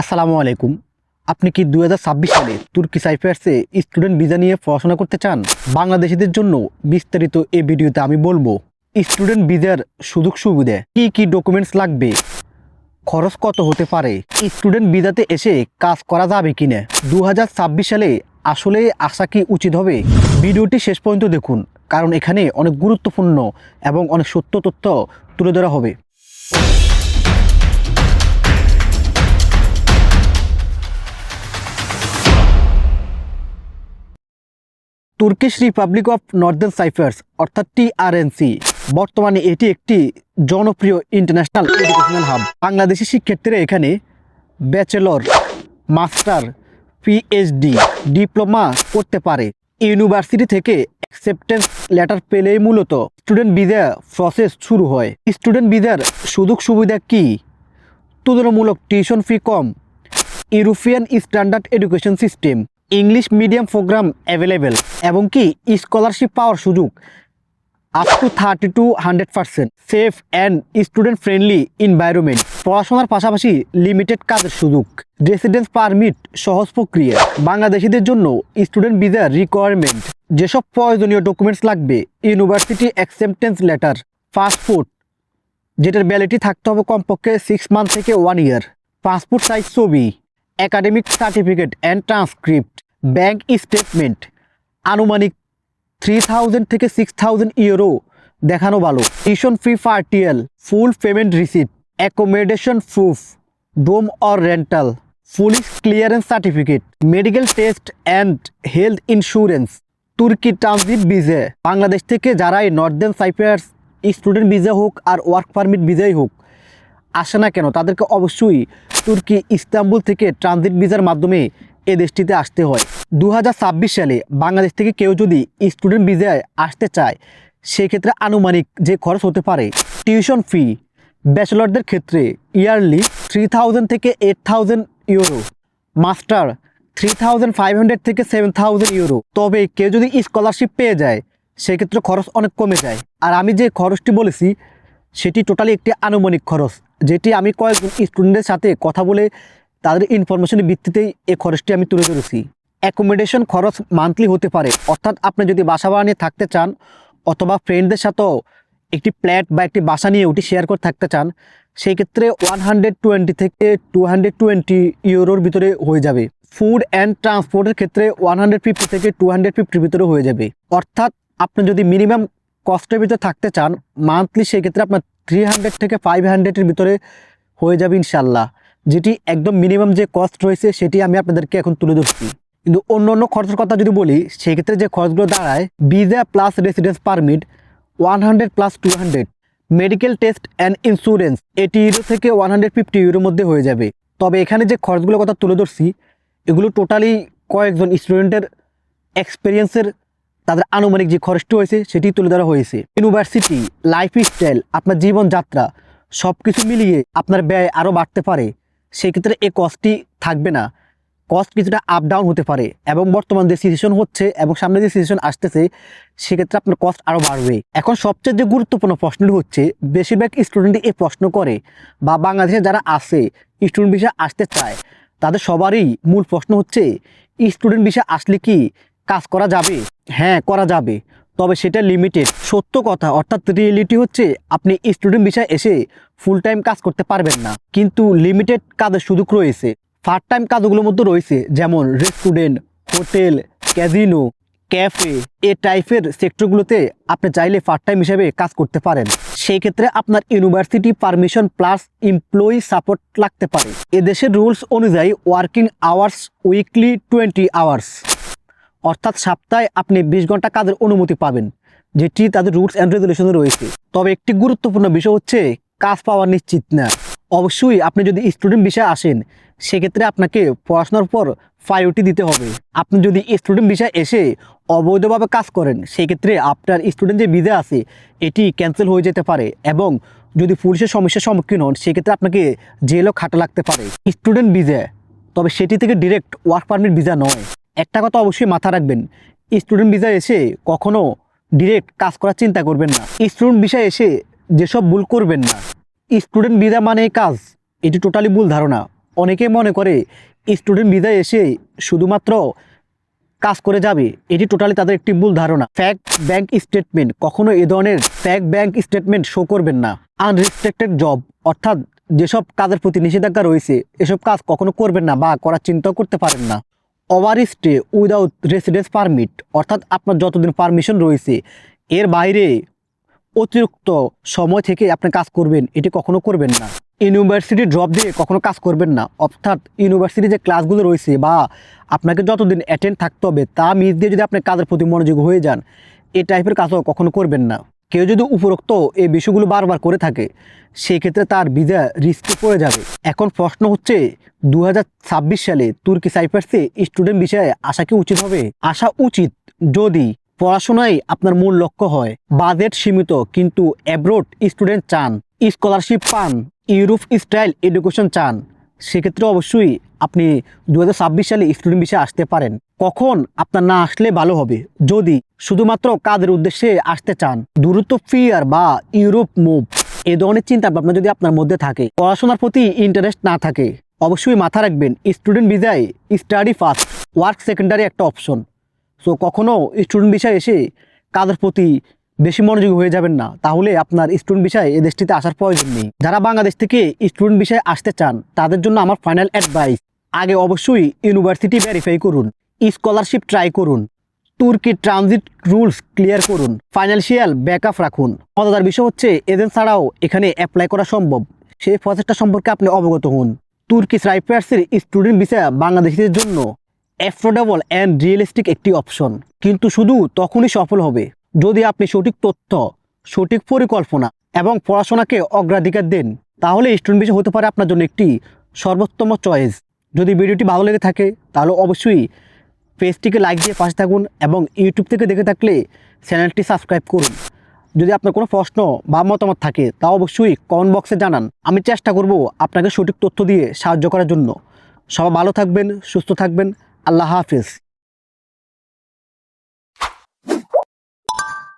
আসসালামু আলাইকুম। আপনি কি দু হাজার ছাব্বিশ সালে তুর্কি সাইফার্সে স্টুডেন্ট ভিসা নিয়ে পড়াশোনা করতে চান? বাংলাদেশিদের জন্য বিস্তারিত এই ভিডিওতে আমি বলব, স্টুডেন্ট ভিসার সুযোগ সুবিধা কি কি ডকুমেন্টস লাগবে? খরচ কত হতে পারে? স্টুডেন্ট ভিসাতে এসে কাজ করা যাবে কি না দু হাজার ছাব্বিশ সালে আসলে আসা কি উচিত হবে? ভিডিওটি শেষ পর্যন্ত দেখুন, কারণ এখানে অনেক গুরুত্বপূর্ণ এবং অনেক সত্য তথ্য তুলে ধরা হবে। Turkish republic of northern Cyprus, অর্থাৎ টিআরএনসি বর্তমানে এটি একটি জনপ্রিয় ইন্টারন্যাশনাল এডুকেশনাল হাব। বাংলাদেশি শিক্ষার্থীরা এখানে ব্যাচেলর, মাস্টার, পিএইচডি, ডিপ্লোমা করতে পারে। ইউনিভার্সিটি থেকে অ্যাকসেপ্টেন্স লেটার পেলেই মূলত স্টুডেন্ট ভিসা প্রসেস শুরু হয়। স্টুডেন্ট ভিসার সুযোগ সুবিধা কী? তুলনামূলক টিউশন ফি কম। European standard education system. English medium programme available এবং কি স্কলারশিপ পাওয়ার সুযোগ। Up to thirty to hundred percent safe and student friendly environment পড়াশোনার পাশাপাশি লিমিটেড কাজের সুযোগ। রেসিডেন্স পারমিট সহজ প্রক্রিয়া। বাংলাদেশিদের জন্য স্টুডেন্ট ভিসার রিকোয়ারমেন্ট যেসব প্রয়োজনীয় ডকুমেন্টস লাগবে ইউনিভার্সিটি অ্যাকসেপ্টেন্স লেটার পাসপোর্ট যেটার ভ্যালিডিটি থাকতে হবে কমপক্ষে সিক্স মান্থ থেকে ওয়ান ইয়ার পাসপোর্ট সাইজ ছবি। Academic certificate and transcript bank statement আনুমানিক থ্রি থাউজেন্ড থেকে সিক্স থাউজেন্ড ইউরো দেখানো ভালো। Tuition fee partial full payment receipt accommodation proof dorm or rental police clearance certificate medical test and health insurance Turkey transit visa Bangladesh থেকে যারাই Northern cypress student visa হোক আর work permit ভিসাই হোক আসে না কেন? তাদেরকে অবশ্যই তুর্কি ইস্তাম্বুল থেকে ট্রানজিট ভিসার মাধ্যমে এ দেশটিতে আসতে হয়। দু হাজার ছাব্বিশ সালে বাংলাদেশ থেকে কেউ যদি স্টুডেন্ট ভিসায় আসতে চায়, সেক্ষেত্রে আনুমানিক যে খরচ হতে পারে, টিউশন ফি ব্যাচেলরদের ক্ষেত্রে ইয়ারলি থ্রি থাউজেন্ড থেকে eight thousand euro, master three thousand five hundred থেকে সেভেন থাউজেন্ড ইউরো। তবে কেউ যদি স্কলারশিপ পেয়ে যায়, সেক্ষেত্রে খরচ অনেক কমে যায়। আর আমি যে খরচটি বলেছি, সেটি টোটালি একটি আনুমানিক খরচ। যেটি আমি কয়েকজন স্টুডেন্টের সাথে কথা বলে তাদের ইনফরমেশনের ভিত্তিতেই এই খরচটি আমি তুলে ধরেছি। অ্যাকোমোডেশন খরচ মান্থলি হতে পারে, অর্থাৎ আপনি যদি বাসা ভাড়া নিয়ে থাকতে চান অথবা ফ্রেন্ডদের সাথেও একটি ফ্ল্যাট বা একটি বাসা নিয়ে ওটি শেয়ার করে থাকতে চান, সেই ক্ষেত্রে ওয়ান হান্ড্রেড টোয়েন্টি থেকে টু হান্ড্রেড টোয়েন্টি ইউরোর ভিতরে হয়ে যাবে। ফুড অ্যান্ড ট্রান্সপোর্টের ক্ষেত্রে ওয়ান হান্ড্রেড ফিফটি থেকে টু হান্ড্রেড ফিফটির ভিতরে হয়ে যাবে। অর্থাৎ আপনি যদি মিনিমাম কস্টের ভিতরে থাকতে চান মান্থলি সেই ক্ষেত্রে আপনার থ্রি হান্ড্রেড থেকে ফাইভ হান্ড্রেডের ভিতরে হয়ে যাবে ইনশাল্লাহ যেটি একদম মিনিমাম যে কস্ট রয়েছে, সেটি আমি আপনাদেরকে এখন তুলে ধরছি। কিন্তু অন্য অন্য খরচের কথা যদি বলি, সেক্ষেত্রে যে খরচগুলো দাঁড়ায় visa plus residence permit one hundred plus two hundred medical test and insurance eighty euro থেকে ওয়ান হান্ড্রেড ফিফটি ইউরোর মধ্যে হয়ে যাবে। তবে এখানে যে খরচগুলোর কথা তুলে ধরছি, এগুলো টোটালি কয়েকজন স্টুডেন্টের এক্সপিরিয়েন্সের তাদের আনুমানিক যে খরচটি হয়েছে, সেটি তুলে ধরা হয়েছে। ইউনিভার্সিটি লাইফস্টাইল আপনার জীবনযাত্রা সব কিছু মিলিয়ে আপনার ব্যয় আরও বাড়তে পারে। সেক্ষেত্রে এই কস্টটি থাকবে না। কস্ট কিছুটা আপ ডাউন হতে পারে এবং বর্তমান যে সিচুয়েশন হচ্ছে এবং সামনে যে সিচুয়েশন আসতেছে, সেক্ষেত্রে আপনার কস্ট আরও বাড়বে। এখন সবচেয়ে যে গুরুত্বপূর্ণ প্রশ্নটি হচ্ছে, বেশিরভাগ স্টুডেন্টই এই প্রশ্ন করে বা বাংলাদেশে যারা আসে স্টুডেন্ট ভিসা আসতে চায়, তাদের সবারই মূল প্রশ্ন হচ্ছে স্টুডেন্ট ভিসা আসলে কি? কাজ করা যাবে? হ্যাঁ করা যাবে। তবে সেটা লিমিটেড সত্য কথা, অর্থাৎ রিয়েলিটি হচ্ছে আপনি স্টুডেন্ট বিষয়ে এসে ফুল টাইম কাজ করতে পারবেন না। কিন্তু লিমিটেড কাজের সুযোগ রয়েছে। পার্ট টাইম কাজগুলোর মধ্যে রয়েছে, যেমন রেস্টুরেন্ট হোটেল ক্যাজিনো ক্যাফে এ টাইপের সেক্টরগুলোতে আপনি চাইলে পার্ট টাইম হিসেবে কাজ করতে পারেন। সেই ক্ষেত্রে আপনার university permission plus employee support লাগতে পারে। এদেশের রুলস অনুযায়ী working hours weekly twenty hours অর্থাৎ সপ্তাহে আপনি বিশ ঘণ্টা কাজের অনুমতি পাবেন, যেটি তাদের রুলস অ্যান্ড রেগুলেশনে রয়েছে। তবে একটি গুরুত্বপূর্ণ বিষয় হচ্ছে, কাজ পাওয়া নিশ্চিত না। অবশ্যই আপনি যদি স্টুডেন্ট বিষয়ে আসেন, সেক্ষেত্রে আপনাকে পড়াশোনার পর প্রায়োরিটি দিতে হবে। আপনি যদি স্টুডেন্ট বিষয়ে এসে অবৈধভাবে কাজ করেন, সেক্ষেত্রে আপনার স্টুডেন্ট যে বিধে আছে, এটি ক্যান্সেল হয়ে যেতে পারে এবং যদি পুলিশের সমস্যার সম্মুখীন হন, সেক্ষেত্রে আপনাকে জেলও খাটা লাগতে পারে। স্টুডেন্ট ভিসা তবে সেটি থেকে ডিরেক্ট ওয়ার্ক পারমিট ভিসা নয়। একটা কথা অবশ্যই মাথা রাখবেন স্টুডেন্ট ভিসা এসে কখনো ডিরেক্ট কাজ করার চিন্তা করবেন না। স্টুডেন্ট ভিসা এসে যেসব ভুল করবেন না। স্টুডেন্ট ভিসা মানে কাজ, এটি টোটালি ভুল ধারণা। অনেকে মনে করে স্টুডেন্ট ভিসায় এসে শুধুমাত্র কাজ করে যাবে, এটি টোটালি তাদের একটি ভুল ধারণা। ফ্যাক ব্যাংক স্টেটমেন্ট কখনো এ ধরনের ফ্যাক ব্যাংক স্টেটমেন্ট শো করবেন না। আনরেস্ট্রিক্টেড জব অর্থাৎ যেসব কাজের প্রতি নিষেধাজ্ঞা রয়েছে, এসব কাজ কখনো করবেন না বা করার চিন্তাও করতে পারেন না। Over stay without residence permit, অর্থাৎ আপনার যতদিন পারমিশন রয়েছে, এর বাইরে অতিরিক্ত সময় থেকে আপনি কাজ করবেন, এটি কখনো করবেন না। ইউনিভার্সিটি ড্রপ দিয়ে কখনো কাজ করবেন না, অর্থাৎ ইউনিভার্সিটি যে ক্লাসগুলো রয়েছে বা আপনাকে যতদিন অ্যাটেন্ড থাকতে হবে, তা মিস দিয়ে যদি আপনি কাজের প্রতি মনোযোগ হয়ে যান এই টাইপের কাজও কখনো করবেন না। কেউ যদি উপরোক্ত এই বিষয়গুলো বারবার করে থাকে, সেক্ষেত্রে তার ভিসা রিস্কে পড়ে যাবে। এখন প্রশ্ন হচ্ছে দু হাজার ছাব্বিশ সালে তুর্কি সাইপ্রাসে স্টুডেন্ট বিষয়ে আসা কি উচিত হবে? আসা উচিত যদি পড়াশোনাই আপনার মূল লক্ষ্য হয়, বাজেট সীমিত কিন্তু অ্যাব্রোড স্টুডেন্ট চান, স্কলারশিপ পান, ইউরোপ স্টাইল এডুকেশন চান। সেক্ষেত্রে অবশ্যই আপনি দু হাজার ছাব্বিশ সালে স্টুডেন্ট বিষয়ে আসতে পারেন। কখন? আপনার না আসলে ভালো হবে। যদি শুধুমাত্র কাদের উদ্দেশ্যে আসতে চান দূরত্ব ফিয়ার বা ইউরোপ মুভ এ ধরনের চিন্তা ভাবনা যদি আপনার মধ্যে থাকে, পড়াশোনার প্রতি ইন্টারেস্ট না থাকে, অবশ্যই মাথা রাখবেন স্টুডেন্ট ভিসায় স্টাডি ফার্স্ট ওয়ার্ক সেকেন্ডারি একটা অপশন সো কখনো স্টুডেন্ট বিষয়ে এসে কাদের প্রতি বেশি মনোযোগী হয়ে যাবেন না। তাহলে আপনার স্টুডেন্ট বিষয়ে এ দেশটিতে আসার প্রয়োজন নেই। যারা বাংলাদেশ থেকে স্টুডেন্ট বিষয়ে আসতে চান, তাদের জন্য আমার ফাইনাল অ্যাডভাইস আগে অবশ্যই ইউনিভার্সিটি ভেরিফাই করুন স্কলারশিপ ট্রাই করুন তুর্কি ট্রানজিট রুলস ক্লিয়ার করুন ফাইন্যান্সিয়াল ব্যাকআপ রাখুন। মজাদার বিষয় হচ্ছে এজেন্ট ছাড়াও এখানে অ্যাপ্লাই করা সম্ভব। সেই প্রসেসটা সম্পর্কে আপনি অবগত হন। তুর্কি সাইপ্রাসের স্টুডেন্ট ভিসা বাংলাদেশিদের জন্য অ্যাফোর্ডেবল অ্যান্ড রিয়েলিস্টিক একটি অপশন কিন্তু শুধু তখনই সফল হবে। যদি আপনি সঠিক তথ্য, সঠিক পরিকল্পনা এবং পড়াশোনাকে অগ্রাধিকার দেন, তাহলে স্টুডেন্ট ভিসা হতে পারে আপনার জন্য একটি সর্বোত্তম চয়েস। যদি ভিডিওটি ভালো লেগে থাকে, তাহলে অবশ্যই পেজটিকে লাইক দিয়ে পাশে থাকুন এবং ইউটিউব থেকে দেখে থাকলে চ্যানেলটি সাবস্ক্রাইব করুন। যদি আপনার কোনো প্রশ্ন বা মতামত থাকে, তা অবশ্যই কমেন্ট বক্সে জানান। আমি চেষ্টা করব আপনাকে সঠিক তথ্য দিয়ে সাহায্য করার জন্য। সবাই ভালো থাকবেন, সুস্থ থাকবেন। আল্লাহ হাফিজ।